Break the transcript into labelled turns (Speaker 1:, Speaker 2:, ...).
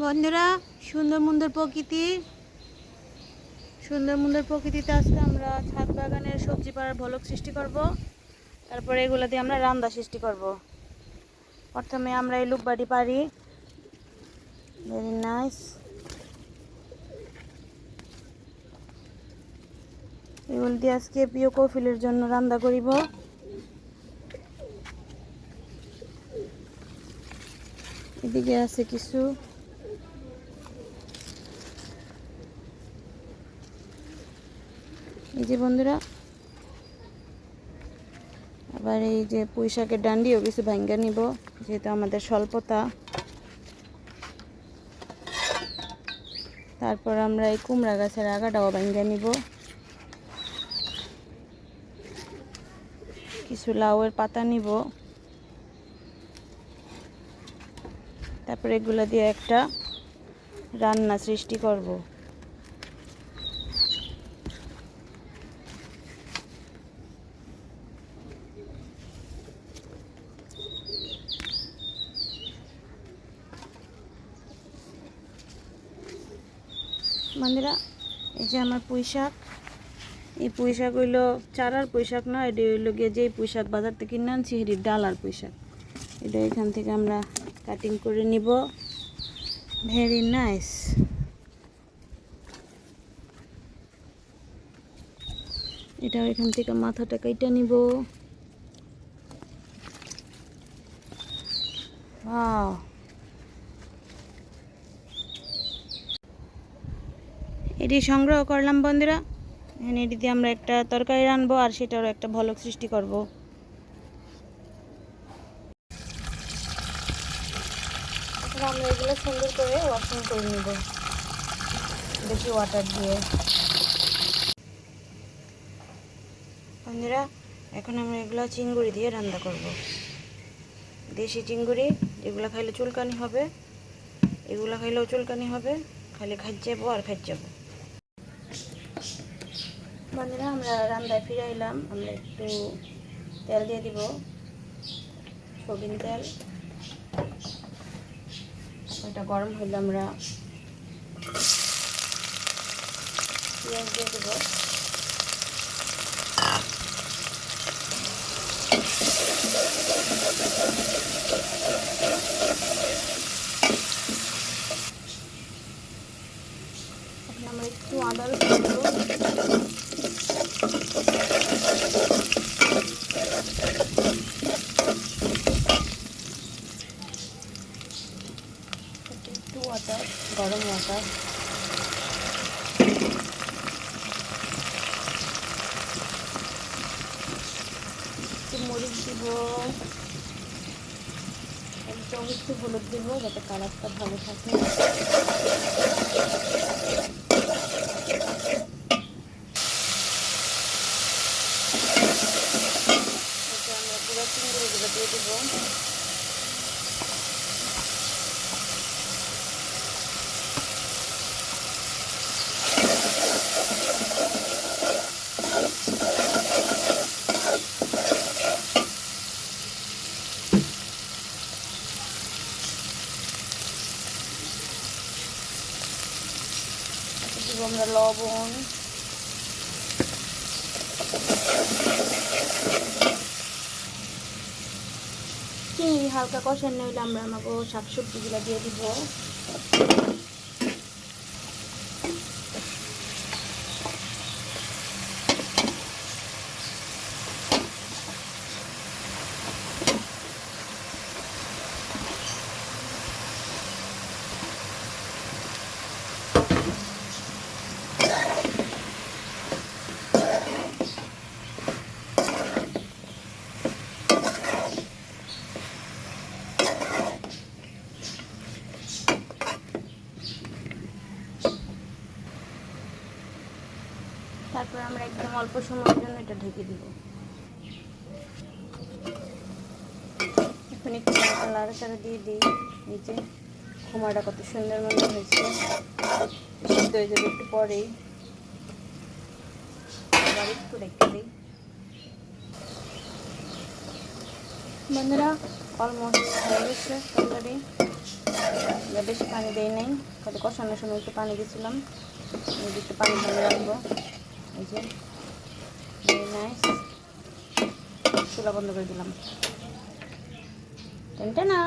Speaker 1: বন্ধুরা সুন্দর সুন্দর প্রকৃতি। সুন্দর সুন্দর প্রকৃতিতে আজকে আমরা ছাদ বাগানের সবজি পাড়ার ভলক সৃষ্টি করব। তারপরে এগুলো দিয়ে আমরা রান্দা সৃষ্টি করব। প্রথমে আমরা এই লুকবাটি পারি ভেরি নাইস এগুলো দিয়ে আজকে প্রিয় কফিলের জন্য রান্না করিব। এদিকে আছে কিছু এই যে বন্ধুরা, আবার এই যে পুঁইশাকের ডান্ডিও কিছু ভাঙ্গা নিব, যেহেতু আমাদের স্বল্পতা। তারপর আমরা এই কুমড়া গাছের আগাটাও ভাঙ্গা নিব। কিছু লাউয়ের পাতা নিব। তারপরে এগুলো দিয়ে একটা রান্না সৃষ্টি করব। বন্ধুরা এই যে আমার পুঁই শাক এই পুঁই শাক হইল চারার পুঁই শাক না, এটা হইল গিয়ে যেই পুঁই শাক বাজার থেকে কিনে আনছি হেরির ডালার পুঁই শাক এটা এখান থেকে আমরা কাটিং করে নিব। ভেরি নাইস এটা এখান থেকে মাথাটা কাইটা নিব। Wow. এটি সংগ্রহ করলাম, বন্ধুরা। এখানে এটি দিয়ে আমরা একটা তরকারি রানবো আর সেটারও একটা ভলক সৃষ্টি করব। আমরা এগুলো সুন্দর করে ওয়াশিং করে নিব। বেশি ওয়াটার দিয়ে। বন্ধুরা, এখন আমরা এগুলো চিংড়ি দিয়ে রান্না করব। দেশি চিংড়ি যেগুলো খাইলে চুলকানি হবে। এগুলো খাইলেও চুলকানি হবে খালি খাই যাব আর খাই যাব বন্ধুরা, আমরা রান্নায় ফিরে এলাম। আমরা একটু তেল দিয়ে দিব সবিন তেল। ওটা গরম হইলে আমরা পেঁয়াজ দিয়ে দেবো। আমরা একটু আদা রসুন ওয়াটার গরম একটু মরিচ দিব। একটু হলুদ দিব, যাতে কালারটা ভালো থাকে। আমরা পুরো চিংড়িগুলো দিয়ে দেবো। দিব আমরা লবণ। চিংড়ি হালকা কষার নইলে আমরা আমাকে শাকসবজিগুলো দিয়ে দিব। তারপর আমরা একদম অল্প সময়ের জন্য এটা ঢেকে দিব। এখন একটু লাড়াচাড়া দিয়ে দিই। নিচে খুমাটা কত সুন্দর মনে হয়েছে। সিদ্ধ হয়ে যাবে একটু পরেই। আবার একটু রেখে দিই। বন্ধুরা অলমোস্ট হয়ে গেছে বেশি পানি দেই নাই। কষানোর সময় একটু পানি দিয়েছিলাম একটু পানি ভালো রাখব। এই যে নাইস চুলা বন্ধ করে দিলাম। টেন না